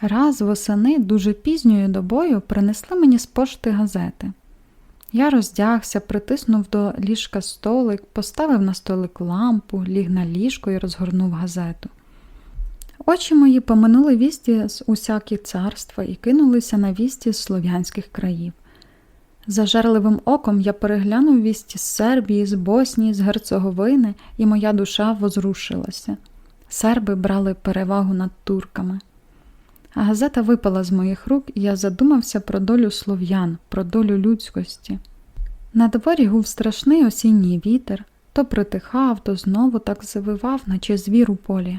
Раз восени дуже пізньою добою принесли мені з пошти газети. Я роздягся, притиснув до ліжка столик, поставив на столик лампу, ліг на ліжко і розгорнув газету. Очі мої поминули вісті з усякі царства і кинулися на вісті з слов'янських країв. Зажерливим оком я переглянув вісті з Сербії, з Боснії, з Герцеговини, і моя душа возрушилася. Серби брали перевагу над турками. Газета випала з моїх рук, і я задумався про долю слов'ян, про долю людськості. На дворі гув страшний осінній вітер, то притихав, то знову так завивав, наче звір у полі.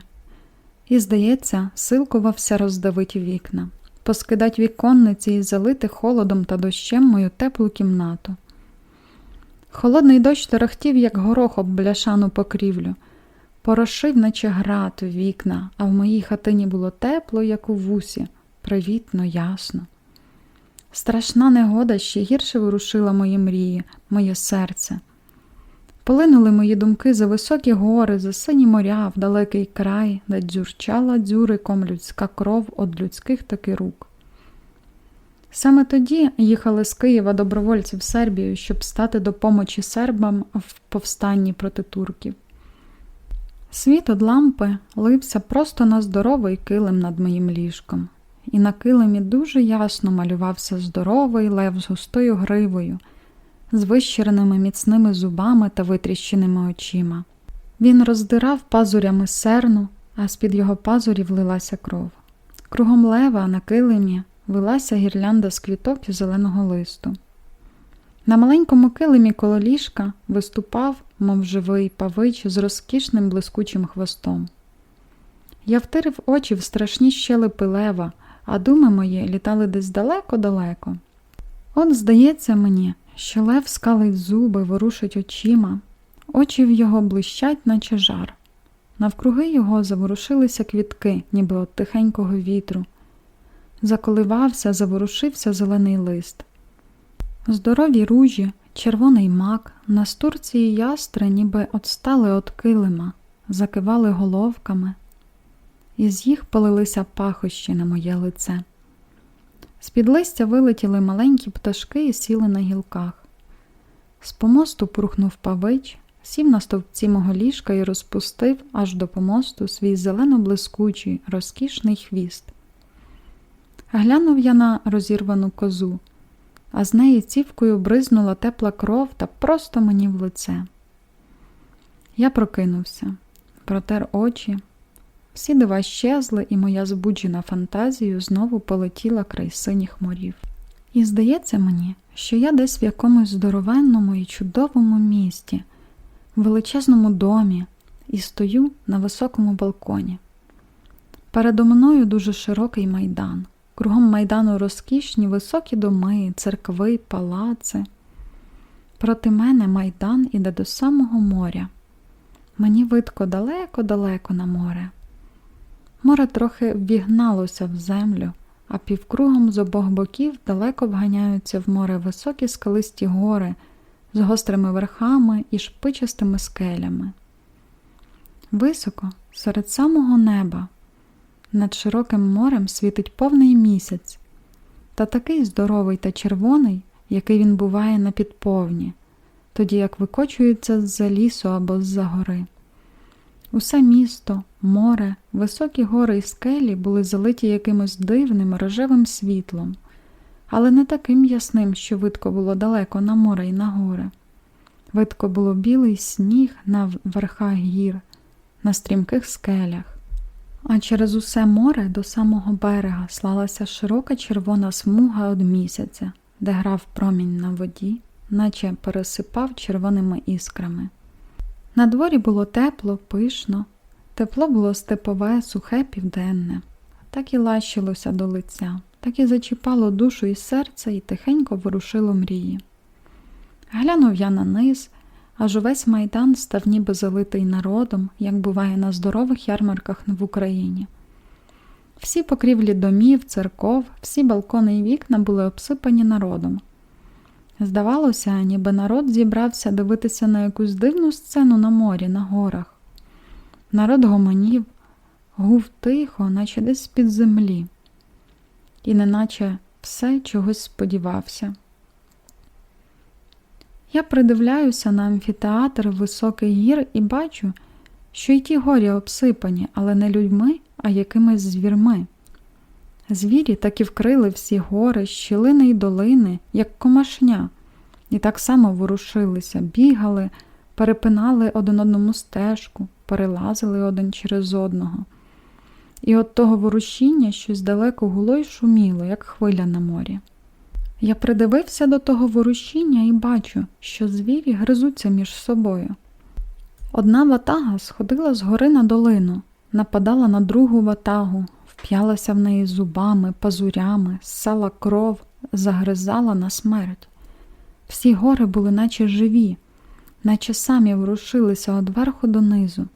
І, здається, силкувався роздавити вікна, поскидать віконниці і залити холодом та дощем мою теплу кімнату. Холодний дощ торохтів, як горох об бляшану покрівлю, порошив, наче град у вікна, а в моїй хатині було тепло, як у вусі, привітно, ясно. Страшна негода ще гірше ворушила мої мрії, моє серце. Полинули мої думки за високі гори, за сині моря, в далекий край, де дзюрчала дзюриком людська кров од людських таки рук. Саме тоді їхали з Києва добровольці в Сербію, щоб стати до помочі сербам в повстанні проти турків. Світ од лампи лився просто на здоровий килим над моїм ліжком, і на килимі дуже ясно малювався здоровий лев з густою гривою, з вищиреними міцними зубами та витріщеними очима. Він роздирав пазурями серну, а з-під його пазурів лилася кров. Кругом лева на килимі вилася гірлянда з квіток і зеленого листу. На маленькому килимі коло ліжка виступав, мов живий павич з розкішним блискучим хвостом. Я втирив очі в страшні щелепи лева, а думи мої літали десь далеко-далеко. От, здається мені, що лев скалить зуби, ворушить очима, очі в його блищать, наче жар. Навкруги його заворушилися квітки, ніби от тихенького вітру. Заколивався, заворушився зелений лист. Здорові ружі, червоний мак, настурці і ястри ніби отстали от килима, закивали головками, із їх полилися пахощі на моє лице. З-під листя вилетіли маленькі пташки і сіли на гілках. З помосту пурхнув павич, сів на стовпці мого ліжка і розпустив аж до помосту свій зелено-блискучий, розкішний хвіст. Глянув я на розірвану козу, а з неї цівкою бризнула тепла кров та просто мені в лице. Я прокинувся, протер очі. Всі дива щезли, і моя збуджена фантазією знову полетіла край синіх морів. І здається мені, що я десь в якомусь здоровенному і чудовому місті, в величезному домі, і стою на високому балконі. Передо мною дуже широкий майдан. Кругом майдану розкішні високі доми, церкви, палаци. Проти мене майдан іде до самого моря. Мені видко далеко-далеко на море. Море трохи ввігналося в землю, а півкругом з обох боків далеко вганяються в море високі скалисті гори з гострими верхами і шпичастими скелями. Високо, серед самого неба, над широким морем світить повний місяць, та такий здоровий та червоний, який він буває на підповні, тоді як викочується з-за лісу або з-за гори. Усе місто, море, високі гори і скелі були залиті якимось дивним рожевим світлом, але не таким ясним, що видко було далеко на море і на гори. Видко було білий сніг на верхах гір, на стрімких скелях. А через усе море до самого берега слалася широка червона смуга од місяця, де грав промінь на воді, наче пересипав червоними іскрами. На дворі було тепло, пишно, тепло було степове, сухе, південне, так і лащилося до лиця, так і зачіпало душу і серце і тихенько ворушило мрії. Глянув я на низ, аж увесь майдан став ніби залитий народом, як буває на здорових ярмарках в Україні. Всі покрівлі домів, церков, всі балкони і вікна були обсипані народом. Здавалося, ніби народ зібрався дивитися на якусь дивну сцену на морі, на горах. Народ гомонів, гув тихо, наче десь з-під землі. і неначе все чогось сподівався. Я придивляюся на амфітеатр високих гір і бачу, що й ті горі обсипані, але не людьми, а якимись звірми. Звірі так і вкрили всі гори, щілини й долини, як комашня, і так само ворушилися, бігали, перепинали один одному стежку, перелазили один через одного. І от того ворушіння щось далеко гуло й шуміло, як хвиля на морі. Я придивився до того ворушіння і бачу, що звірі гризуться між собою. Одна ватага сходила з гори на долину, нападала на другу ватагу, вп'ялася в неї зубами, пазурями, ссала кров, загризала на смерть. Всі гори були наче живі, наче самі ворушилися від верху донизу,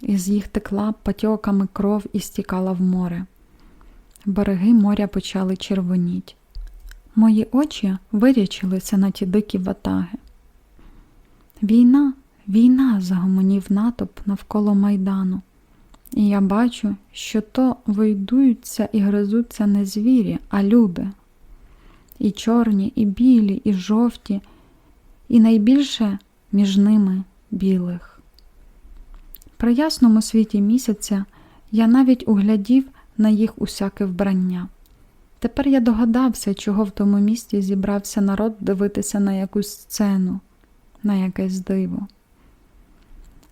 із їх текла патьоками кров і стікала в море. Береги моря почали червоніть. Мої очі вирячилися на ті дикі ватаги. Війна, війна, загомонів натовп навколо майдану, і я бачу, що то вийдуються і гризуться не звірі, а люди. І чорні, і білі, і жовті, і найбільше між ними білих. При ясному світі місяця я навіть углядів на їх усяке вбрання. Тепер я догадався, чого в тому місті зібрався народ дивитися на якусь сцену, на якесь диво.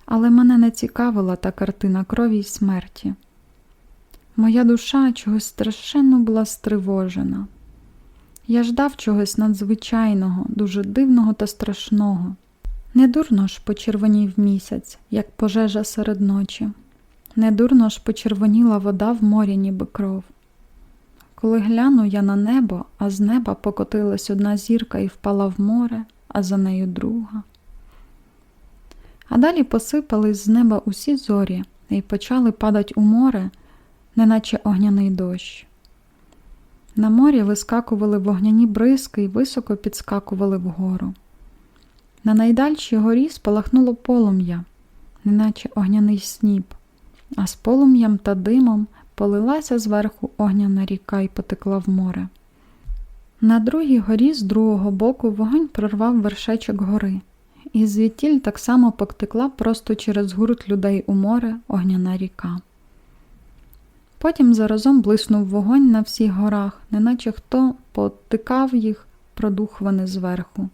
Але мене не цікавила та картина крові й смерті. Моя душа чогось страшенно була стривожена. Я ждав чогось надзвичайного, дуже дивного та страшного. Недурно ж почервонів місяць, як пожежа серед ночі. Недурно ж почервоніла вода в морі, ніби кров. Коли гляну я на небо, а з неба покотилась одна зірка і впала в море, а за нею друга. А далі посипались з неба усі зорі і почали падать у море, неначе огняний дощ. На морі вискакували вогняні бризки і високо підскакували вгору. На найдальшій горі спалахнуло полум'я, неначе огняний сніп, а з полум'ям та димом полилася зверху огняна ріка і потекла в море. На другій горі з другого боку вогонь прорвав вершечок гори, і звідтіль так само потекла просто через гурт людей у море огняна ріка. Потім заразом блиснув вогонь на всіх горах, неначе хто потикав їх, продухваний зверху.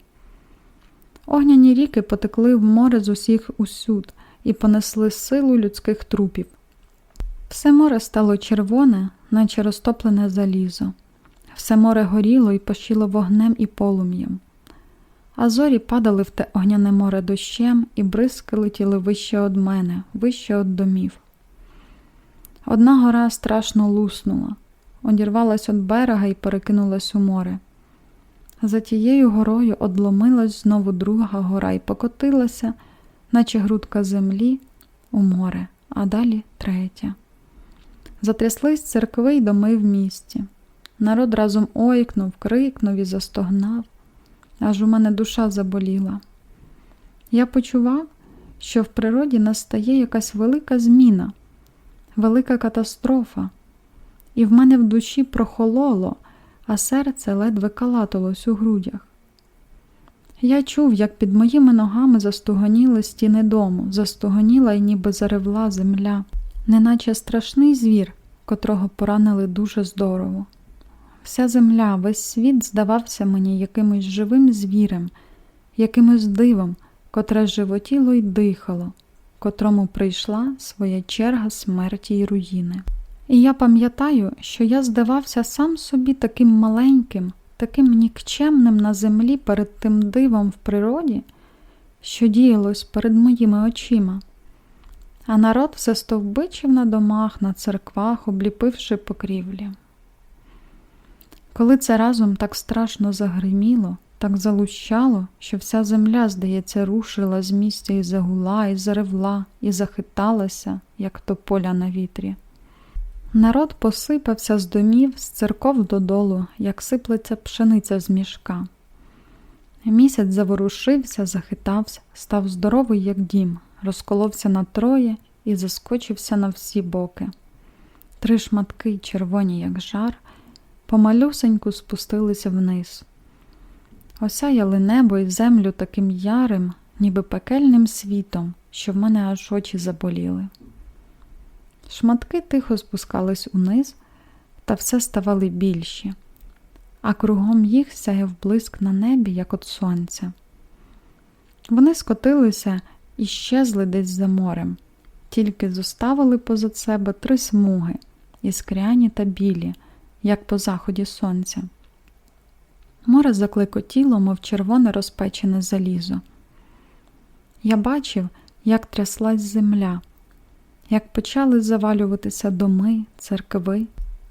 Огняні ріки потекли в море з усіх усюд і понесли силу людських трупів. Все море стало червоне, наче розтоплене залізо. Все море горіло і пощило вогнем і полум'ям. А зорі падали в те огняне море дощем, і бризки летіли вище од мене, вище од домів. Одна гора страшно луснула, одірвалась від берега і перекинулась у море. За тією горою одломилась знову друга гора і покотилася, наче грудка землі, у море, а далі третя. Затряслись церкви й доми в місті. Народ разом ойкнув, крикнув і застогнав, аж у мене душа заболіла. Я почував, що в природі настає якась велика зміна, велика катастрофа, і в мене в душі прохололо, а серце ледве калатилось у грудях. Я чув, як під моїми ногами застугоніли стіни дому, застугоніла і ніби заревла земля неначе страшний звір, котрого поранили дуже здорово. Вся земля, весь світ здавався мені якимось живим звірем, якимось дивом, котре животіло й дихало, котрому прийшла своя черга смерті й руїни. І я пам'ятаю, що я здавався сам собі таким маленьким, таким нікчемним на землі перед тим дивом в природі, що діялось перед моїми очима а народ все стовбичив на домах, на церквах, обліпивши покрівлі. Коли це разом так страшно загриміло, так залущало, що вся земля, здається, рушила з місця і загула, і заревла, і захиталася, як тополя на вітрі. Народ посипався з домів, з церков додолу, як сиплеться пшениця з мішка. Місяць заворушився, захитався, став здоровий, як дім, розколовся на троє і заскочився на всі боки. Три шматки, червоні, як жар, помалюсеньку спустилися вниз. Осяяли небо і землю таким ярим, ніби пекельним світом, що в мене аж очі заболіли. Шматки тихо спускались униз, та все ставали більші, а кругом їх сяяв блиск на небі, як от сонця. Вони скотилися і щезли десь за морем, тільки зоставили позад себе три смуги, іскряні та білі, як по заході сонця. Море заклекотіло, мов червоне розпечене залізо. Я бачив, як тряслась земля, як почали завалюватися доми, церкви,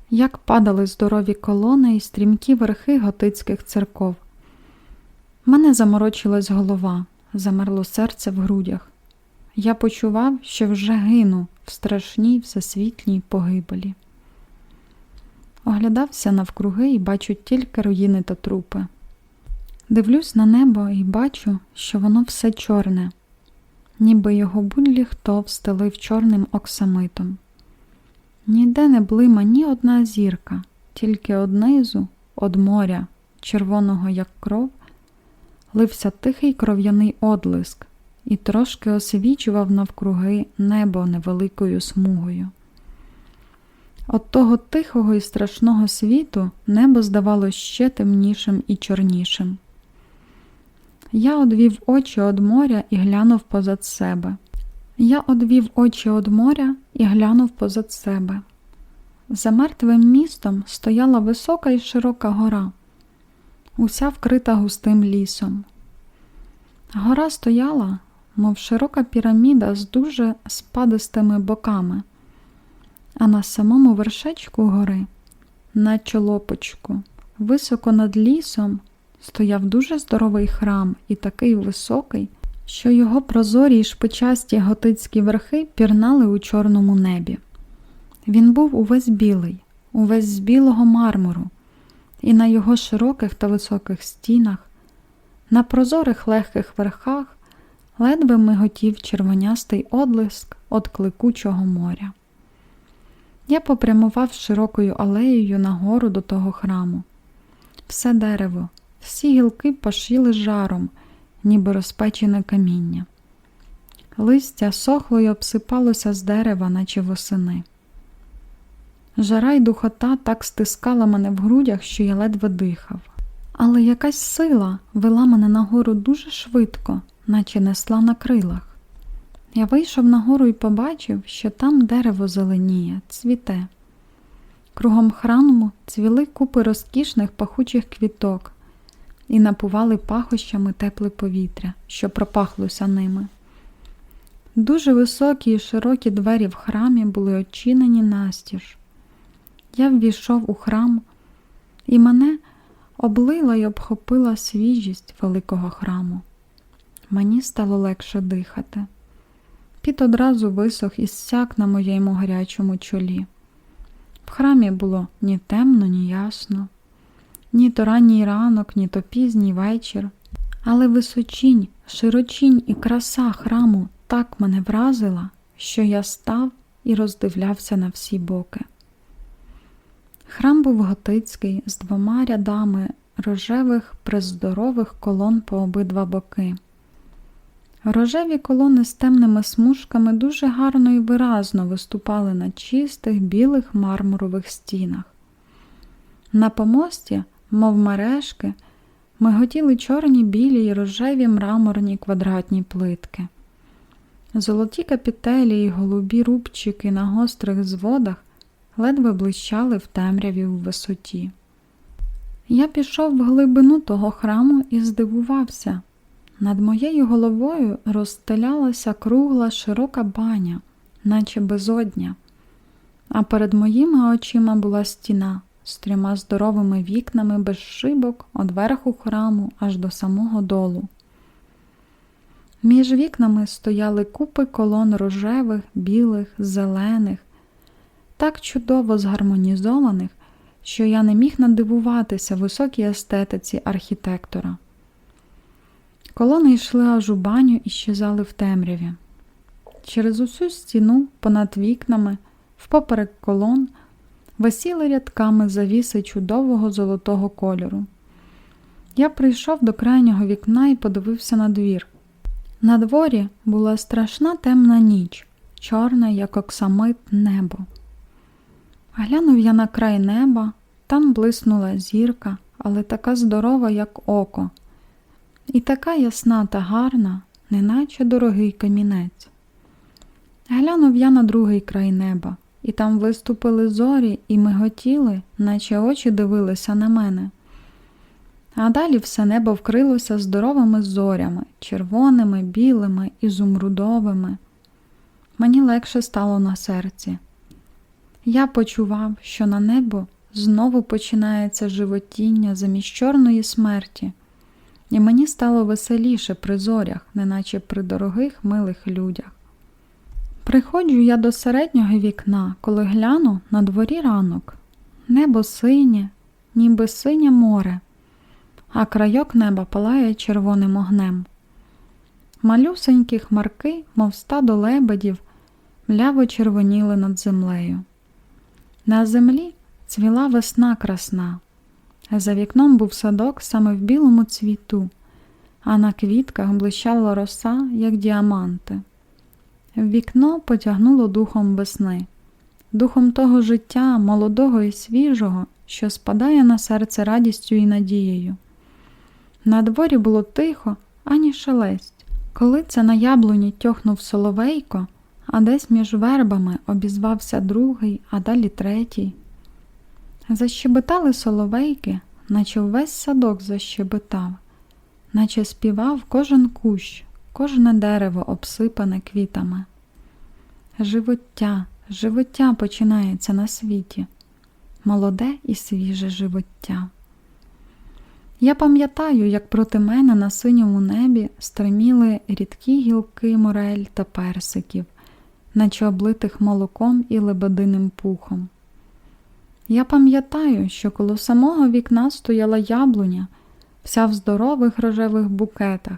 як падали здорові колони і стрімкі верхи готицьких церков. Мене заморочилась голова, замерло серце в грудях. Я почував, що вже гину в страшній всесвітлій погибелі. Оглядався навкруги і бачу тільки руїни та трупи. Дивлюсь на небо і бачу, що воно все чорне, ніби його будь хто встелив чорним оксамитом. Ніде не блима ні одна зірка, тільки однизу, од моря, червоного, як кров, лився тихий кров'яний одлиск і трошки освічував навкруги небо невеликою смугою. От того тихого і страшного світу небо здавалося ще темнішим і чорнішим. Я одвів очі од моря і глянув позад себе. Я одвів очі од моря і глянув позад себе. За мертвим містом стояла висока і широка гора, уся вкрита густим лісом. Гора стояла, мов широка піраміда з дуже спадистими боками, а на самому вершечку гори, на чолопочку, високо над лісом, стояв дуже здоровий храм і такий високий, що його прозорі й шпичасті готицькі верхи пірнали у чорному небі. Він був увесь білий, увесь з білого мармуру, і на його широких та високих стінах, на прозорих легких верхах ледве миготів червонястий одлиск от кликучого моря. Я попрямував широкою алеєю нагору до того храму. Все дерево, всі гілки пашіли жаром, ніби розпечене каміння. Листя сохло й обсипалося з дерева, наче восени. Жара й духота так стискала мене в грудях, що я ледве дихав. Але якась сила вела мене нагору дуже швидко, наче несла на крилах. Я вийшов нагору і побачив, що там дерево зеленіє, цвіте. Кругом храму цвіли купи розкішних пахучих квіток і напували пахощами тепле повітря, що пропахлося ними. Дуже високі і широкі двері в храмі були очинені настіж. Я ввійшов у храм, і мене облила й обхопила свіжість великого храму. Мені стало легше дихати. Піт одразу висох і сяк на моєму гарячому чолі. В храмі було ні темно, ні ясно, ні то ранній ранок, ні то пізній вечір, але височінь, широчінь і краса храму так мене вразила, що я став і роздивлявся на всі боки. Храм був готицький з двома рядами рожевих приздорових колон по обидва боки. Рожеві колони з темними смужками дуже гарно і виразно виступали на чистих білих мармурових стінах. На помості, мов мережки, миготіли чорні білі й рожеві мраморні квадратні плитки. Золоті капітелі й голубі рубчики на гострих зводах ледве блищали в темряві в висоті. Я пішов в глибину того храму і здивувався. Над моєю головою розстелялася кругла широка баня, наче безодня, а перед моїми очима була стіна з трьома здоровими вікнами без шибок від верху храму аж до самого долу. Між вікнами стояли купи колон рожевих, білих, зелених, так чудово згармонізованих, що я не міг надивуватися високій естетиці архітектора. Колони йшли аж у баню і щезали в темряві. Через усю стіну, понад вікнами, впоперек колон, висіли рядками завіси чудового золотого кольору. Я прийшов до крайнього вікна і подивився на двір. На дворі була страшна темна ніч, чорне, як оксамит, небо. Глянув я на край неба, там блиснула зірка, але така здорова, як око, і така ясна та гарна, неначе дорогий камінець. Глянув я на другий край неба, і там виступили зорі і миготіли, наче очі дивилися на мене. А далі все небо вкрилося здоровими зорями, червоними, білими, ізумрудовими. Мені легше стало на серці. Я почував, що на небо знову починається животіння замість чорної смерті, і мені стало веселіше при зорях, неначе при дорогих милих людях. Приходжу я до середнього вікна, коли гляну на дворі ранок. Небо синє, ніби синє море, а крайок неба палає червоним огнем. Малюсенькі хмарки, мов стадо лебедів, мляво червоніли над землею. На землі цвіла весна красна. За вікном був садок саме в білому цвіту, а на квітках блищала роса, як діаманти. Вікно потягнуло духом весни, духом того життя, молодого і свіжого, що спадає на серце радістю і надією. На дворі було тихо, ані шелесть. Коли це на яблуні тьохнув соловейко, а десь між вербами обізвався другий, а далі третій. Защебетали соловейки, наче весь садок защебетав, наче співав кожен кущ, кожне дерево обсипане квітами. Живоття, живоття починається на світі, молоде і свіже живоття. Я пам'ятаю, як проти мене на синьому небі стриміли рідкі гілки морель та персиків, наче облитих молоком і лебединим пухом. Я пам'ятаю, що коло самого вікна стояла яблуня, вся в здорових рожевих букетах,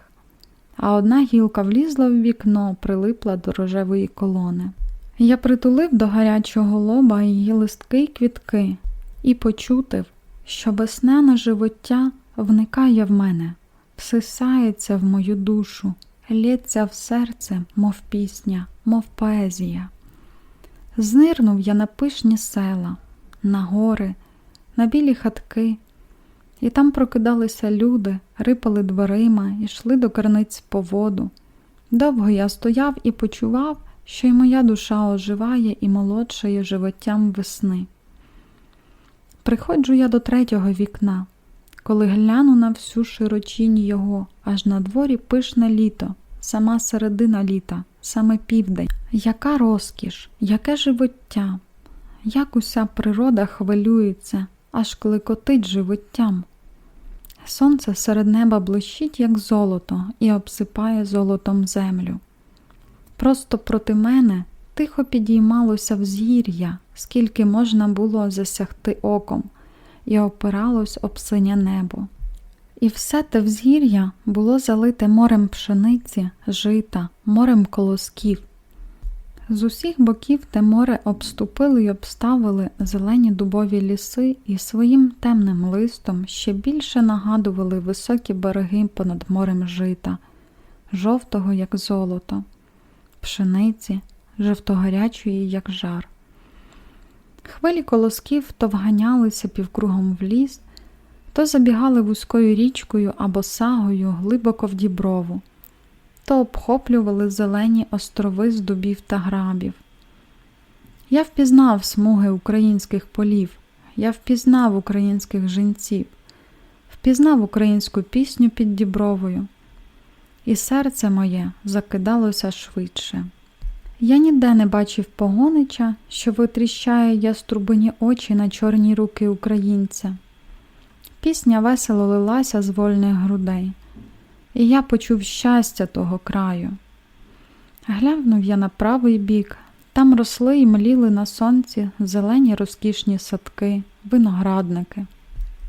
а одна гілка влізла в вікно, прилипла до рожевої колони. Я притулив до гарячого лоба її листки й квітки і почутив, що весняне живоття вникає в мене, всисається в мою душу, лється в серце, мов пісня, мов поезія. Знирнув я на пишні села, на гори, на білі хатки, і там прокидалися люди, рипали дверима, йшли до керниць по воду. Довго я стояв і почував, що й моя душа оживає і молодшає животтям весни. Приходжу я до третього вікна, коли гляну на всю широчінь його, аж на дворі пишне літо, сама середина літа, саме південь. Яка розкіш, яке живоття, як уся природа хвилюється, аж клекотить животтям. Сонце серед неба блищить, як золото, і обсипає золотом землю. Просто проти мене тихо підіймалося взгір'я, скільки можна було засягти оком, і опиралось об синє небо. І все те взгір'я було залите морем пшениці, жита, морем колосків. З усіх боків те море обступили й обставили зелені дубові ліси і своїм темним листом ще більше нагадували високі береги понад морем жита, жовтого, як золото, пшениці, жовтогарячої, як жар. Хвилі колосків то вганялися півкругом в ліс, то забігали вузькою річкою або сагою глибоко в діброву то обхоплювали зелені острови з дубів та грабів. Я впізнав смуги українських полів, я впізнав українських жінців, впізнав українську пісню під дібровою, і серце моє закидалося швидше. Я ніде не бачив погонича, що витріщає яструбині очі на чорні руки українця. Пісня весело лилася з вольних грудей і я почув щастя того краю. Глянув я на правий бік, там росли і мліли на сонці зелені розкішні садки, виноградники.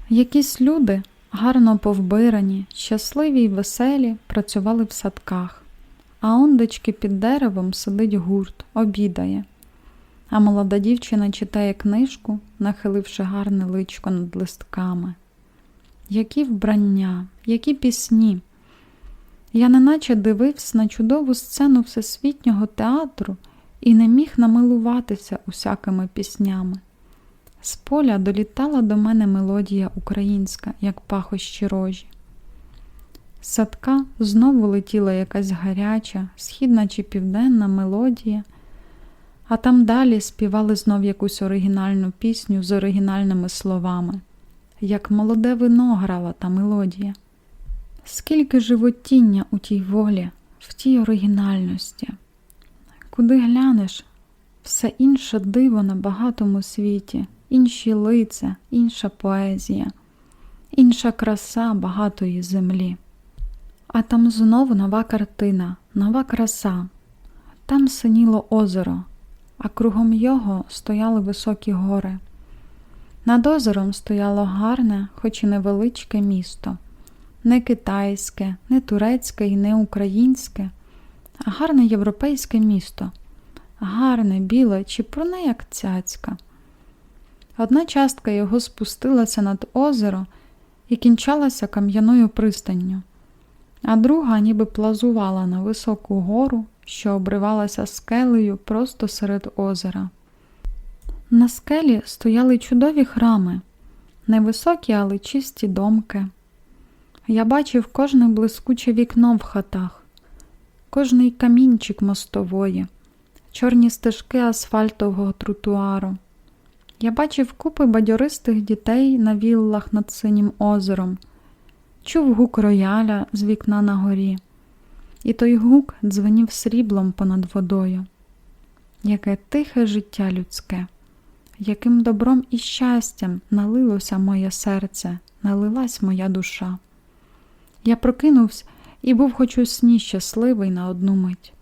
Якісь люди, гарно повбирані, щасливі й веселі, працювали в садках, а ондечки під деревом сидить гурт, обідає. а молода дівчина читає книжку, нахиливши гарне личко над листками. Які вбрання, які пісні. Я неначе дивився на чудову сцену всесвітнього театру і не міг намилуватися усякими піснями. З поля долітала до мене мелодія українська, як пахощі рожі. З садка знову летіла якась гаряча, східна чи південна мелодія, а там далі співали знов якусь оригінальну пісню з оригінальними словами, як молоде вино грала та мелодія. Скільки животіння у тій волі, в тій оригінальності. Куди глянеш, все інше диво на багатому світі, інші лиця, інша поезія, інша краса багатої землі. А там знову нова картина, нова краса. Там синіло озеро, а кругом його стояли високі гори. Над озером стояло гарне, хоч і невеличке місто, не китайське, не турецьке і не українське, а гарне європейське місто, гарне, біле, чіпурне, як цяцька. Одна частка його спустилася над озеро і кінчалася кам'яною пристанню, а друга ніби плазувала на високу гору, що обривалася скелею просто серед озера. На скелі стояли чудові храми, невисокі, але чисті домки. Я бачив кожне блискуче вікно в хатах, кожний камінчик мостової, чорні стежки асфальтового тротуару. Я бачив купи бадьористих дітей на віллах над синім озером, чув гук рояля з вікна на горі, і той гук дзвенів сріблом понад водою. Яке тихе життя людське, яким добром і щастям налилося моє серце, налилась моя душа. Я прокинувся і був хоч у сні щасливий на одну мить.